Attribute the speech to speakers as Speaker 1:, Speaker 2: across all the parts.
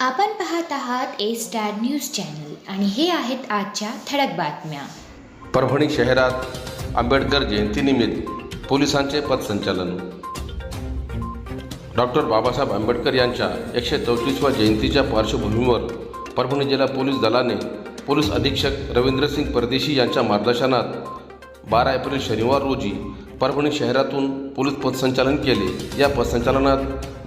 Speaker 1: आपण पाहत आहात ए स्टार न्यूज चॅनल आणि हे आहेत आजच्या ठळक बातम्या.
Speaker 2: परभणी शहरात आंबेडकर जयंतीनिमित्त पोलिसांचे पथसंचलन. डॉक्टर बाबासाहेब आंबेडकर यांच्या एकशे चौतीसव्या जयंतीच्या पार्श्वभूमीवर परभणी जिल्हा पोलीस दलाने पोलीस अधीक्षक रवींद्रसिंग परदेशी यांच्या मार्गदर्शनात बारा एप्रिल शनिवार रोजी परभणी शहरातून पोलीस पथसंचलन केले. या पथसंचलनात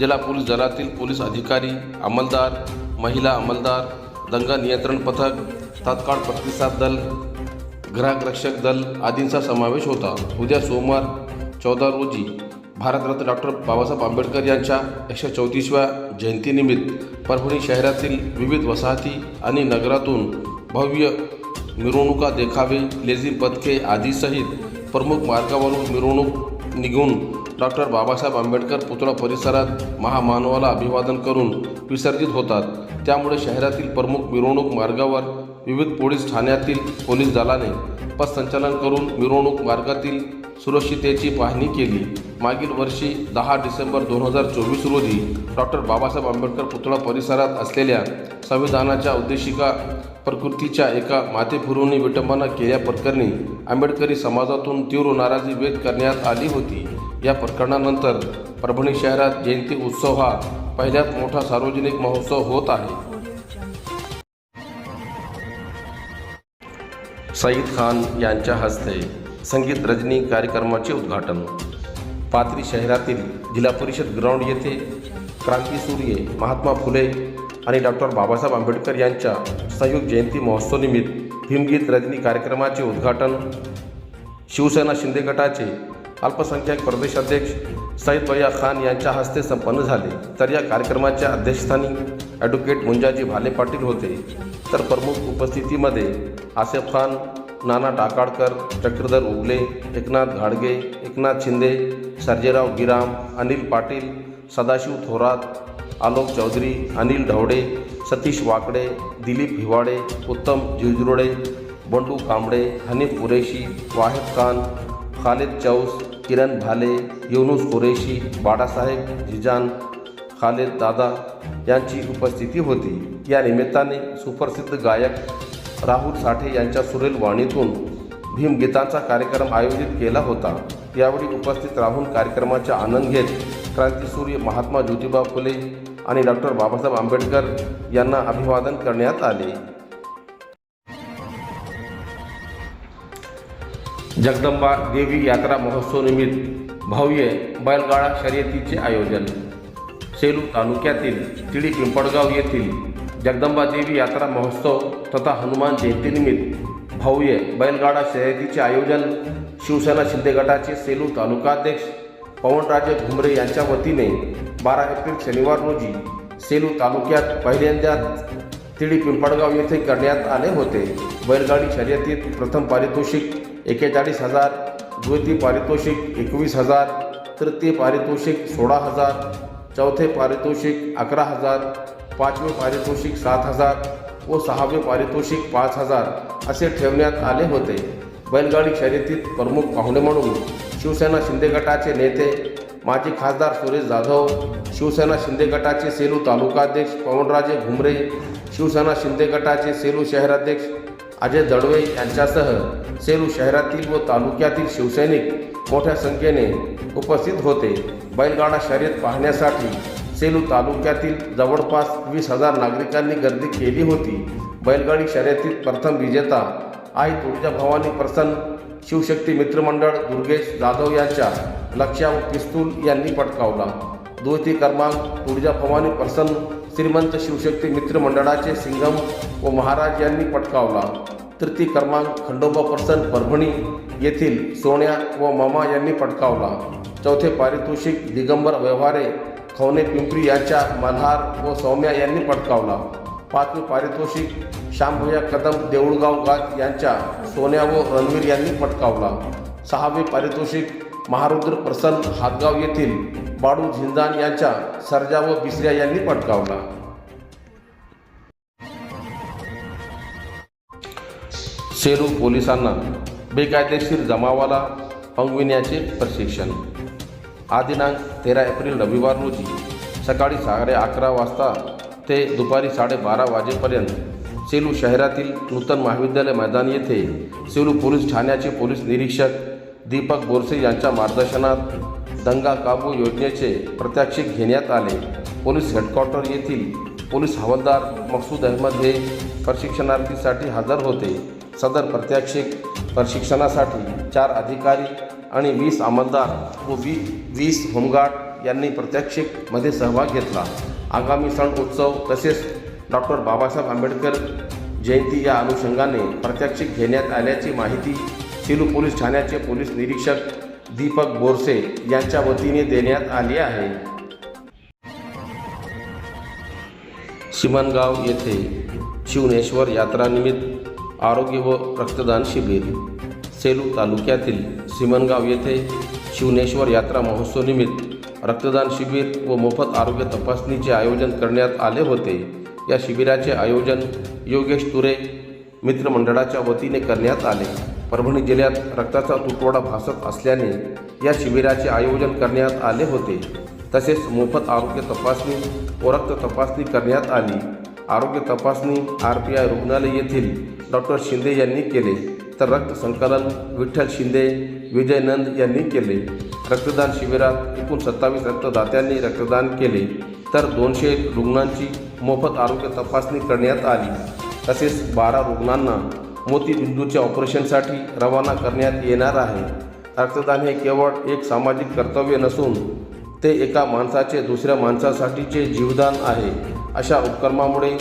Speaker 2: जिल्हा पोलीस दलातील पोलीस अधिकारी अंमलदार महिला अंमलदार दंगा नियंत्रण पथक तात्काळ प्रतिसाद दल ग्राहक रक्षक दल आदींचा समावेश होता. उद्या सोमवार चौदा रोजी भारतरत्न डॉक्टर बाबासाहेब आंबेडकर यांच्या एकशे चौतीसव्या जयंतीनिमित्त परभणी शहरातील विविध वसाहती आणि नगरातून भव्य मिरवणुका देखावे लेझी पथके आदीसहित प्रमुख मार्गावरून मिरवणूक निघून डॉक्टर बाबासाहेब आंबेडकर पुतळा परिसरात महामानवाला अभिवादन करून विसर्जित होतात. त्यामुळे शहरातील प्रमुख मिरवणूक मार्गावर विविध पोलीस ठाण्यातील पोलीस दलाने पथसंचलन करून मिरवणूक मार्गातील सुरक्षितेची पाहणी केली. मागील वर्षी दहा डिसेंबर दोन हजार चोवीस रोजी डॉक्टर बाबासाहेब आंबेडकर पुतळा परिसरात असलेल्या संविधानाच्या उद्देशिका प्रकृतीच्या एका माथेफिरूंनी विटंबना केल्याप्रकरणी आंबेडकरी समाजातून तीव्र नाराजी व्यक्त करण्यात आली होती. या प्रकरणानंतर परभणी शहरात जयंती उत्सव हा पहिल्याच मोठा सार्वजनिक महोत्सव होत आहे. सईद खान यांच्या हस्ते संगीत रजनी कार्यक्रमाचे उद्घाटन. पाथरी शहरातील जिल्हा परिषद ग्राउंड येथे क्रांती सूर्ये महात्मा फुले आणि डॉक्टर बाबासाहेब आंबेडकर यांच्या संयुक्त जयंती महोत्सवनिमित्त भीमगीत रजनी कार्यक्रमाचे उद्घाटन शिवसेना शिंदे गटाचे अल्पसंख्याक प्रदेशाध्यक्ष सईद भैया खान यांच्या हस्ते संपन्न झाले. तर या कार्यक्रमाच्या अध्यक्षस्थानी ॲडव्होकेट मुंजाजी भाले पाटील होते. तर प्रमुख उपस्थितीमध्ये आसिफ खान नाना टाकाळकर चक्रधर उगले एकनाथ घाडगे एकनाथ शिंदे सर्जेराव गिराम अनिल पाटील सदाशिव थोरात आलोक चौधरी अनिल ढवडे सतीश वाकडे दिलीप हिवाडे उत्तम जिजरोडे बंडू कांबळे हनीफ कुरेशी वाहिद खान खालिद चौस किरण भाले युनुस कुरेशी बाळासाहेब जिजान खालेद दादा यांची उपस्थिती होती. या निमित्ताने सुप्रसिद्ध गायक राहुल साठे यांच्या सुरेल वाणीतून भीमगीतांचा कार्यक्रम आयोजित केला होता. यावेळी उपस्थित राहून कार्यक्रमाचा आनंद घेत क्रांतीसूर्य महात्मा ज्योतिबा फुले आणि डॉक्टर बाबासाहेब आंबेडकर यांना अभिवादन करण्यात आले. जगदंबा देवी यात्रा महोत्सवनिमित्त भव्य बैलगाडा शर्यतीचे आयोजन. सेलू तालुक्यातील तिडी पिंपळगाव येथील जगदंबा देवी यात्रा महोत्सव तथा हनुमान जयंतीनिमित्त भव्य बैलगाडा शर्यतीचे आयोजन शिवसेना शिंदे गटाचे सेलू तालुकाध्यक्ष पवनराजे घुमरे यांच्या वतीने बारा एप्रिल शनिवार रोजी सेलू तालुक्यात पहिल्यांदा तिडी पिंपळगाव येथे करण्यात आले होते. बैलगाडी शर्यतीत प्रथम पारितोषिक एक्केचाळीस हजार द्वितीय पारितोषिक एकवीस हजार तृतीय पारितोषिक सोळा हजार चौथे पारितोषिक अकरा हजार पाचवे पारितोषिक सात हजार व सहावे पारितोषिक पाच हजार असे ठेवण्यात आले होते. बैलगाडी शर्यतीत प्रमुख पाहुणे म्हणून शिवसेना शिंदे गटाचे नेते माजी खासदार सुरेश जाधव शिवसेना शिंदे गटाचे सेलू तालुकाध्यक्ष पवनराजे घुमरे शिवसेना शिंदे गटाचे सेलू शहराध्यक्ष अजय दडवे यांच्यासह सेलू शहरातील व तालुक्यातील शिवसैनिक मोठ्या संख्येने उपस्थित होते. बैलगाडा शर्यत पाहण्यासाठी सेलू तालुक्यातील जवळपास वीस हजार नागरिकांनी गर्दी केली होती. बैलगाडी शर्यतीत प्रथम विजेता आई तुळजाभवानी प्रसन्न शिवशक्ती मित्रमंडळ दुर्गेश जाधव यांच्या लक्ष्या व पिस्तूल यांनी पटकावला. द्वितीय क्रमांक तुळजाभवानी प्रसन्न श्रीमंत शिवशक्ती मित्र मंडळाचे सिंगम व महाराज यांनी पटकावला. तृतीय क्रमांक खंडोबा प्रसन्न परभणी येथील सोन्या व मामा यांनी पटकावला. चौथे पारितोषिक दिगंबर व्यवहारे खवने पिंपरी यांच्या मल्हार व सौम्या यांनी पटकावला. पाचवे पारितोषिक श्यामभुया कदम देऊळगाव गात यांच्या सोन्या व रणवीर यांनी पटकावला. सहावे पारितोषिक महारुद्र प्रसन्न हातगाव येथील बाडू झिंजान यांच्या सर्जा व बिसऱ्या यांनी पटकावला. सेरू पोलिसांना बेकायदेशीर जमावाला अंगविण्याचे प्रशिक्षण. हा दिनांक तेरा एप्रिल रविवार रोजी सकाळी साडे अकरा वाजता ते दुपारी साडेबारा वाजेपर्यंत सेलू शहरातील नूतन महाविद्यालय मैदान येथे सेलू पोलीस ठाण्याचे पोलीस निरीक्षक दीपक बोरसे यांच्या मार्गदर्शनात दंगा काबू योजनेचे प्रात्यक्षिक घेण्यात आले. पोलीस हेडक्वार्टर येथील पोलीस हवालदार मकसूद अहमद हे प्रशिक्षणार्थीसाठी हजर होते. सदर प्रात्यक्षिक प्रशिक्षणासाठी चार अधिकारी आणि वीस अंमलदार व वी वीस होमगार्ड यांनी प्रात्यक्षिकमध्ये सहभाग घेतला. आगामी सण उत्सव तसेच डॉक्टर बाबासाहेब आंबेडकर जयंती या अनुषंगाने प्रत्याक्षिक घेण्यात आल्याची माहिती सेलू पोलीस ठाण्याचे पोलीस निरीक्षक दीपक बोरसे यांच्या वतीने देण्यात आली आहे. शिमनगाव येथे शिवनेश्वर यात्रानिमित्त आरोग्य व रक्तदान शिबिर. सेलू तालुक्यातील सिमनगाव येथे शिवनेश्वर यात्रा महोत्सवनिमित्त रक्तदान शिबिर व मोफत आरोग्य तपासणीचे आयोजन करण्यात आले होते. या शिबिराचे आयोजन योगेश तुरे मित्रमंडळाच्या वतीने करण्यात आले. परभणी जिल्ह्यात रक्ताचा तुटवडा भासत असल्याने या शिबिराचे आयोजन करण्यात आले होते. तसेच मोफत आरोग्य तपासणी व रक्त तपासणी करण्यात आली. आरोग्य तपासणी आर पी आय रुग्णालय येथील डॉक्टर शिंदे यांनी केले. तर रक्त संकलन विठ्ठल शिंदे विजय नंद यांनी केले. रक्तदान शिबिरात एकूण सत्तावीस रक्तदात्यांनी रक्तदान केले. तर दोनशे रुग्णांची मोफत आरोग्य तपासणी करण्यात आली. तसेच बारा रुग्णांना मोतीबिंदूच्या ऑपरेशनसाठी रवाना करण्यात येणार आहे. रक्तदान हे केवळ एक सामाजिक कर्तव्य नसून ते एका माणसाचे दुसऱ्या माणसासाठीचे जीवदान आहे. अशा उपक्रमामुळे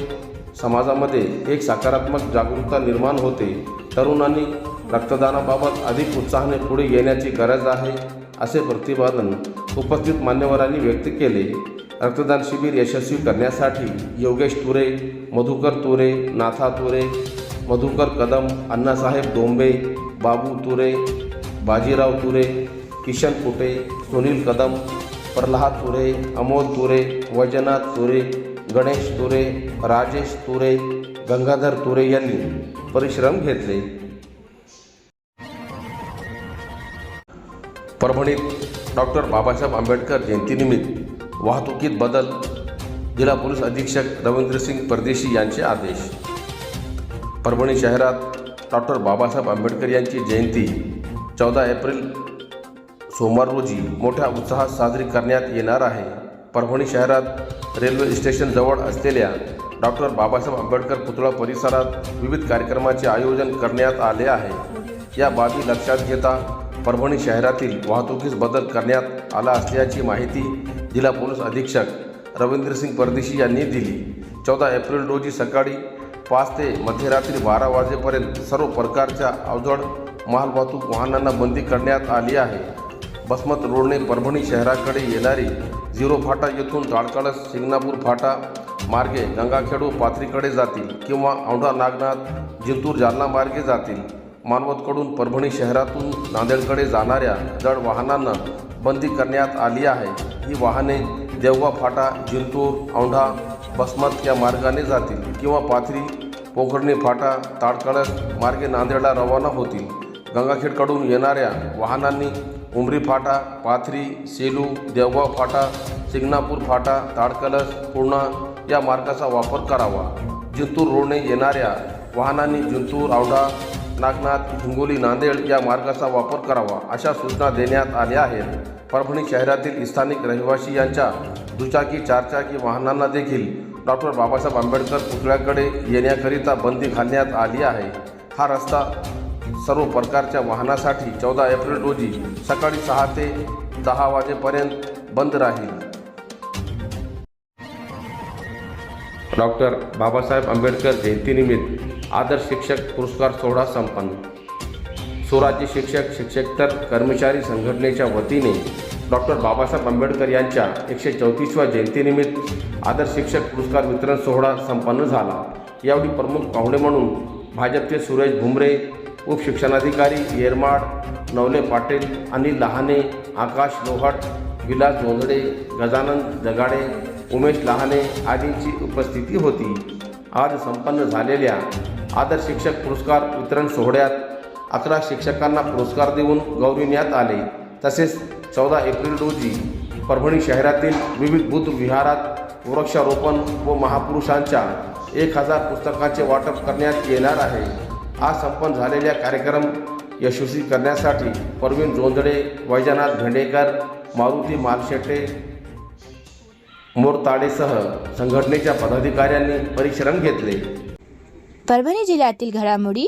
Speaker 2: समाजामध्ये एक सकारात्मक जागरूकता निर्माण होते. तरुणांनी रक्तदानाबाबत अधिक उत्साहाने पुढे येण्याची गरज आहे असे प्रतिपादन उपस्थित मान्यवरांनी व्यक्त केले. रक्तदान शिबिर यशस्वी करण्यासाठी योगेश तुरे मधुकर तुरे नाथा तुरे मधुकर कदम अण्णासाहेब दोंबे बाबू तुरे बाजीराव तुरे किशन कुटे सुनील कदम प्रल्हाद तुरे अमोल तुरे वैजनाथ तुरे गणेश तुरे राजेश तुरे गंगाधर तुरे यांनी परिश्रम घेतले. परभणीत डॉक्टर बाबासाहेब आंबेडकर जयंतीनिमित्त वाहतुकीत बदल जिल्हा पोलीस अधीक्षक रवींद्रसिंग परदेशी यांचे आदेश. परभणी शहरात डॉक्टर बाबासाहेब आंबेडकर यांची जयंती चौदा एप्रिल सोमवार रोजी मोठ्या उत्साहात साजरी करण्यात येणार आहे. परभणी शहरात रेल्वे स्टेशनजवळ असलेल्या डॉक्टर बाबासाहेब आंबेडकर पुतळा परिसरात विविध कार्यक्रमाचे आयोजन करण्यात आले आहे. या बाबी लक्षात घेता परभणी शहरातील वाहतुकीस बदल करण्यात आला असल्याची माहिती जिल्हा पोलीस अधीक्षक रवींद्रसिंग परदेशी यांनी दिली. चौदा एप्रिल रोजी सकाळी पाच ते मध्यरात्री बारा वाजेपर्यंत सर्व प्रकारच्या अवजड मालवाहतूक वाहनांना बंदी करण्यात आली आहे. बसमत रोडने परभणी शहराकडे येणारी झिरो फाटा येथून ताडकळस शिंगणापूर फाटा मार्गे गंगाखेडू पाथरीकडे जातील किंवा औंढा नागनाथ जिंतूर जालना मार्गे जातील. मानवतकडून परभणी शहरातून नांदेडकडे जाणाऱ्या जड वाहनांना बंदी करण्यात आली आहे. ही वाहने देवगा फाटा जिंतूर औंढा बसमत या मार्गाने जातील किंवा पाथरी पोखर्णी फाटा ताडकळस मार्गे नांदेडला रवाना होतील. गंगाखेडकडून येणाऱ्या वाहनांनी उमरी फाटा पाथरी सेलू देवगाव फाटा सिंगणापूर फाटा ताडकळस पूर्णा या मार्गाचा वापर करावा. जिंतूर रोडने येणाऱ्या वाहनांनी जिंतूर आवडा नागनाथ हिंगोली नांदेड या मार्गाचा वापर करावा अशा सूचना देण्यात आल्या आहेत. परभणी शहरातील स्थानिक रहिवासी यांच्या दुचाकी चारचाकी वाहनांना देखील डॉक्टर बाबासाहेब आंबेडकर पुतळ्याकडे येण्याकरिता बंदी घालण्यात आली आहे. हा रस्ता सर्व प्रकारच्या वाहनासाठी चौदा एप्रिल रोजी सकाळी सहा ते दहा वाजेपर्यंत बंद राहील. डॉक्टर बाबासाहेब आंबेडकर जयंतीनिमित्त आदर्श शिक्षक पुरस्कार सोहळा संपन्न स्वराज्य शिक्षक शिक्षकतर कर्मचारी संघटनेच्या वतीने डॉक्टर बाबासाहेब आंबेडकर यांच्या एकशे चौतीसव्या जयंतीनिमित्त आदर्श शिक्षक पुरस्कार वितरण सोहळा संपन्न झाला. यावेळी प्रमुख पाहुणे म्हणून भाजपचे सुरेश भुमरे उपशिक्षणाधिकारी येरमाड नवले पाटील अनिल लहाने आकाश लोहाट विलास जोंधळे गजानन जगाडे उमेश लहाने आदींची उपस्थिती होती. आज संपन्न झालेल्या आदर्श शिक्षक पुरस्कार वितरण सोहळ्यात अकरा शिक्षकांना पुरस्कार देऊन गौरविण्यात आले. तसेच चौदा एप्रिल रोजी परभणी शहरातील विविध बुद्ध विहारात वृक्षारोपण व महापुरुषांच्या एक हजार पुस्तकांचे वाटप करण्यात येणार आहे. आज संपन्न झालेल्या कार्यक्रम यशस्वी करण्यासाठी परवीन जोंधळे वैजनाथ भेंडेकर मारुती मालशेटे मोरताडेसह संघटनेच्या पदाधिकाऱ्यांनी परिश्रम घेतले.
Speaker 1: परभणी जिल्ह्यातील घडामोडी